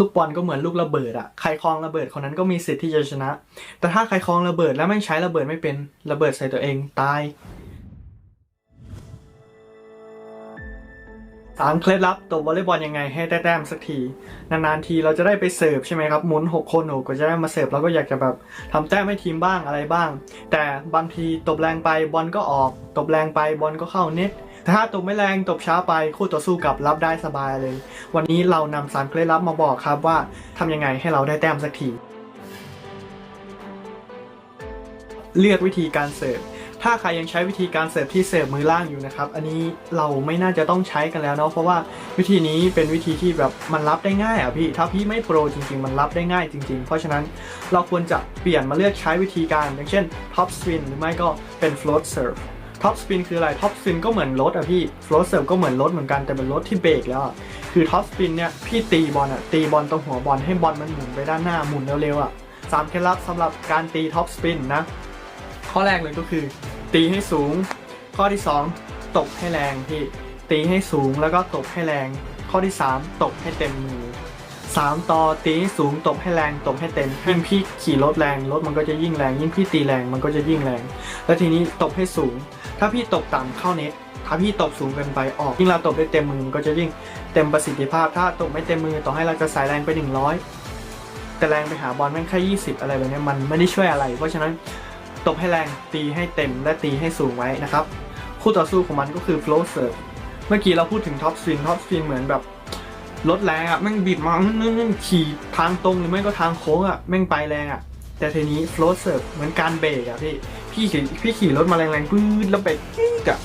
ลูกบอลก็เหมือนลูกระเบิดอะใครคลองระเบิดคนนั้นก็มีสิทธิ์ที่จะชนะ แต่ถ้าใครคลองระเบิดแล้วไม่ใช้ระเบิดไม่เป็นระเบิดใส่ตัวเองตาย สามเคล็ดลับตบวอลเลย์บอลยังไงให้ได้แต้มสักที นานๆทีเราจะได้ไปเสิร์ฟใช่ไหมครับหมุนหกคนโอ้ก็จะได้มาเสิร์ฟเราก็อยากจะแบบทำแต้มให้ทีมบ้างอะไรบ้าง แต่บางทีตบแรงไปบอลก็ออก ตบแรงไปบอลก็เข้าเน็ตแต่ถ้าตบไม่แรงตบช้าไปคู่ต่อสู้กลับรับได้สบายเลย วันนี้เรานำสามเคล็ดลับมาบอกครับว่าทำยังไงให้เราได้แต้มสักที เลือกวิธีการเสิร์ฟ ถ้าใครยังใช้วิธีการเสิร์ฟที่เสิร์ฟมือล่างอยู่นะครับ อันนี้เราไม่น่าจะต้องใช้กันแล้วเนาะเพราะว่าวิธีนี้เป็นวิธีที่แบบมันรับได้ง่ายอะพี่ถ้าพี่ไม่โปรจริง ๆ มันรับได้ง่ายจริง ๆ เพราะฉะนั้นเราควรจะเปลี่ยนมาเลือกใช้วิธีการ อย่างเช่น top spin หรือไม่ก็เป็น float serve top spin คืออะไร top spin ก็เหมือนรถอะพี่ float serve ก็เหมือนรถเหมือนกันแต่เป็นรถที่เบรกแล้วอะคือ top spin เนี่ยพี่ตีบอลอะตีบอลตรงหัวบอลให้บอลมันหมุนไปด้านหน้าหมุนเร็วๆอะสามเคล็ดลับสำหรับการตี top spin นะ ข้อแรกเลยก็คือ ตีให้สูง ข้อที่ 2 ตบให้แรงพี่ตีให้สูงแล้วก็ตบให้แรง ข้อที่ 3 ตบให้เต็มมือ 3 ต่อตีให้สูงตบให้แรงตบให้เต็มยิ่งพี่ขี่รถแรงรถมันก็จะยิ่งแรง ยิ่งพี่ตีแรงมันก็จะยิ่งแรง แล้วทีนี้ตบให้สูง ถ้าพี่ตบต่ำเข้าเน็ตถ้าพี่ตบสูงเกินไปออกยิ่งเราตบได้เต็มมือมันก็จะยิ่งเต็มประสิทธิภาพ ถ้าตบไม่เต็มมือต่อให้เราจะใส่แรงไป 100 แต่แรงไปหาบอลแม่งแค่20 อะไรแบบนี้มันไม่ได้ช่วยอะไร เพราะฉะนั้น ตบให้แรงตีให้เต็มและตีให้สูงไว้นะครับ คู่ต่อสู้ของมันก็คือ flow serve เมื่อกี้เราพูดถึง top spin top spin เหมือนแบบรถแรงอะ่ะแม่งบิดมาแม่งขี่ทางตรงหรือไม่ก็ทางโค้งอะ่ะแม่งไปแรงอะ่ะ แต่ทีนี้ flow serve เหมือนการเบรกอะ่ะพี่พี่ขี่พี่ขี่รถมาแรงๆปื๊ดแล้วเบรกจี๊ดอะ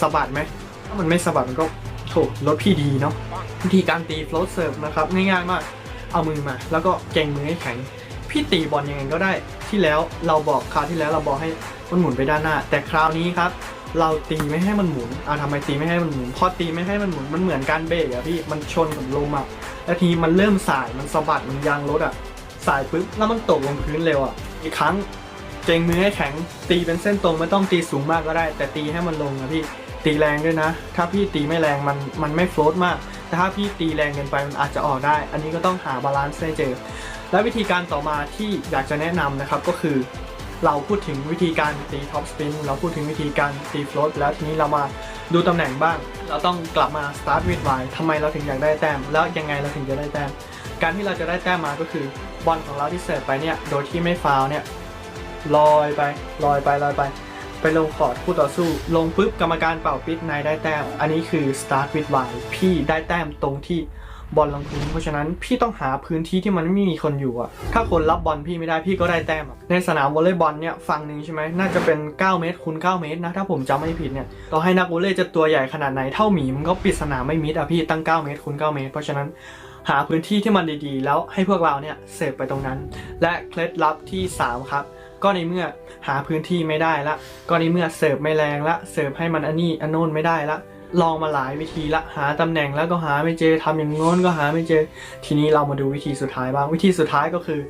สะบัดไหมถ้ามันไม่สะบัดมันก็โถรถพี่ดีเนาะวิธีการตี flow serve นะครับง่ายๆมากเอามือมา แล้วก็เก่งมือให้แข็ง พี่ตีบอลยังไงก็ได้ที่แล้วเราบอกคราวที่แล้วเราบอกให้มันหมุนไปด้านหน้า แต่คราวนี้ครับ เราตีไม่ให้มันหมุนอ่าทำไมตีไม่ให้มันหมุนพอตีไม่ให้มันหมุนมันเหมือนการเบรกอะพี่มันชนกับลมอะแล้วทีมันเริ่มสายมันสะบัดมันยางรถอะสายปุ๊บแล้วมันตกลงพื้นเร็วอะอีกครั้งเจงมือให้แข็งตีเป็นเส้นตรงไม่ต้องตีสูงมากก็ได้ แต่ตีให้มันลงนะพี่ตีแรงด้วยนะ ถ้าพี่ตีไม่แรงมันมันไม่โฟลตมาก แต่ถ้าพี่ตีแรงเกินไปมันอาจจะออกได้ อันนี้ก็ต้องหาบาลานซ์ให้เจอ และวิธีการต่อมาที่อยากจะแนะนำนะครับก็คือ เราพูดถึงวิธีการตีท็อปสปินเราพูดถึงวิธีการตีฟลอตแล้วทีนี้เรามาดูตำแหน่งบ้าง เราต้องกลับมา start with why ทำไมเราถึงอยากได้แต้ม แล้วยังไงเราถึงจะได้แต้ม การที่เราจะได้แต้มมาก็คือบอลของเราที่เสิร์ฟไปเนี่ยโดยที่ไม่ฟาวเนี่ยลอยไปลอยไปลอยไป ไปลงคอร์ดคู่ต่อสู้ ลงปุ๊บกรรมการเป่าปิดนายได้แต้ม อันนี้คือ start with why พี่ได้แต้มตรงที่ บอลลงพื้นเพราะฉะนั้นพี่ต้องหาพื้นที่ที่มันไม่มีคนอยู่อะถ้าคนรับบอลพี่ไม่ได้พี่ก็ได้แต้มอะในสนามวอลเลย์บอลเนี่ยฝั่งหนึ่งใช่ไหมน่าจะเป็น 9 เมตรคูณ9เมตรนะถ้าผมจำไม่ผิดเนี่ยต่อให้นักวอลเลย์จะตัวใหญ่ขนาดไหนเท่าหมีมันก็ปิดสนามไม่มิดอะพี่ตั้ง 9 เมตรคูณ9เมตร เพราะฉะนั้นหาพื้นที่ที่มันดีๆ แล้วให้พวกเราเนี่ยเสพไปตรงนั้น และเคล็ดลับที่สามครับก็ในเมื่อหาพื้นที่ไม่ได้ละ ก็ในเมื่อเสิร์ฟไม่แรงละ เสิร์ฟให้มันอันนี้อันโน้นไม่ได้ละ ลองมาหลายวิธีละหาตำแหน่งแล้วก็หาไม่เจอทำอย่างโน้นก็หาไม่เจอ ทีนี้เรามาดูวิธีสุดท้ายบ้างวิธีสุดท้ายก็คือ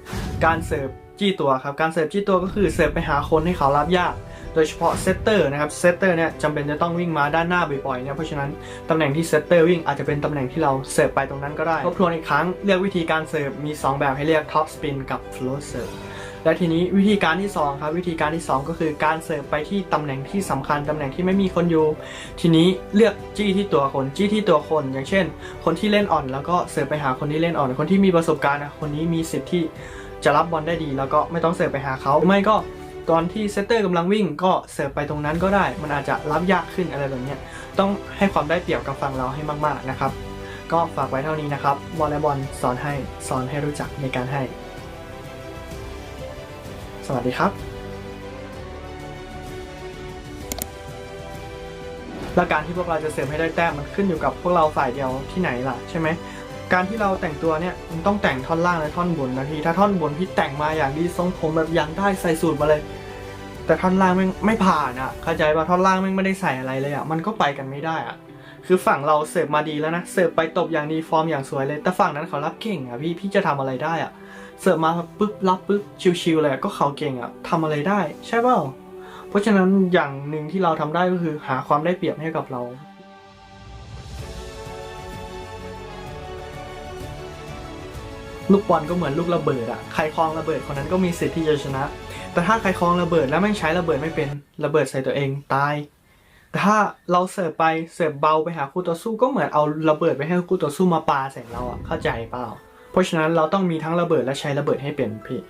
การเสิร์ฟจี้ตัวครับการเสิร์ฟจี้ตัวก็คือเสิร์ฟไปหาคนให้เขารับยากโดยเฉพาะเซตเตอร์นะครับเซตเตอร์เนี่ยจำเป็นจะต้องวิ่งมาด้านหน้าบ่อยๆเนี่ยเพราะฉะนั้นตำแหน่งที่เซตเตอร์วิ่งอาจจะเป็นตำแหน่งที่เราเสิร์ฟไปตรงนั้นก็ได้ทบทวนอีกครั้งเลือกวิธีการเสิร์ฟมี 2 แบบให้เลือกท็อปสปินกับ float serve และทีนี้วิธีการที่2ครับวิธีการที่ 2 ก็คือการเสิร์ฟไปที่ตำแหน่งที่สำคัญตำแหน่งที่ไม่มีคนอยู่ ทีนี้เลือกจี้ที่ตัวคนจี้ที่ตัวคน อย่างเช่น คนที่เล่นอ่อน แล้วก็เสิร์ฟไปหาคนที่เล่นอ่อน คนที่มีประสบการณ์นะคนนี้มีสิทธิ์ที่จะรับบอลได้ดี แล้วก็ไม่ต้องเสิร์ฟไปหาเขาไม่ก็ตอนที่เซตเตอร์กำลังวิ่งก็เสิร์ฟไปตรงนั้นก็ได้ มันอาจจะรับยากขึ้นอะไรแบบนี้ต้องให้ความได้เปรียบกับฝั่งเราให้มาก ๆนะครับ ก็ฝากไว้เท่านี้นะครับวอลเลย์บอลสอนให้สอนให้รู้จักในการให้ สวัสดีครับและการที่พวกเราจะเสริมให้ได้แต้มมันขึ้นอยู่กับพวกเราฝ่ายเดียวที่ไหนล่ะใช่ไหมการที่เราแต่งตัวเนี่ยมันต้องแต่งท่อนล่างและท่อนบนนะพี่ถ้าท่อนบนพี่แต่งมาอย่างดีทรงผมแบบอย่างได้ใส่สูตรมาเลย แต่ท่อนล่างไม่ไม่ผ่านอะเข้าใจป่ะท่อนล่างม่งไม่ได้ใส่อะไรเลยอะมันก็ไปกันไม่ได้อะ คือฝั่งเราเสิร์ฟมาดีแล้วนะเสิร์ฟไปตบอย่างดีฟอร์มอย่างสวยเลย แต่ฝั่งนั้นเขารับเก่งอะพี่พี่จะทำอะไรได้อะเสิร์ฟมาปุ๊บรับปุ๊บชิวๆเลยก็เขาเก่งอะทำอะไรได้ ใช่เปล่าเพราะฉะนั้นอย่างหนึ่งที่เราทำได้ก็คือหาความได้เปรียบให้กับเราลูกบอลก็เหมือนลูกระเบิดอะใครคลองระเบิดคนนั้นก็มีสิทธิ์ที่จะชนะ แต่ถ้าใครคลองระเบิดแล้วแม่ใช้ระเบิดไม่เป็น ระเบิดใส่ตัวเองตาย ถ้าเราเสิร์ฟไปเสิร์ฟเบาไปหาคู่ต่อสู้ก็เหมือนเอาระเบิดไปให้คู่ต่อสู้มาปาใส่เราอะเข้าใจเปล่า เพราะฉะนั้นเราต้องมีทั้งระเบิดและใช้ระเบิดให้เป็นพี่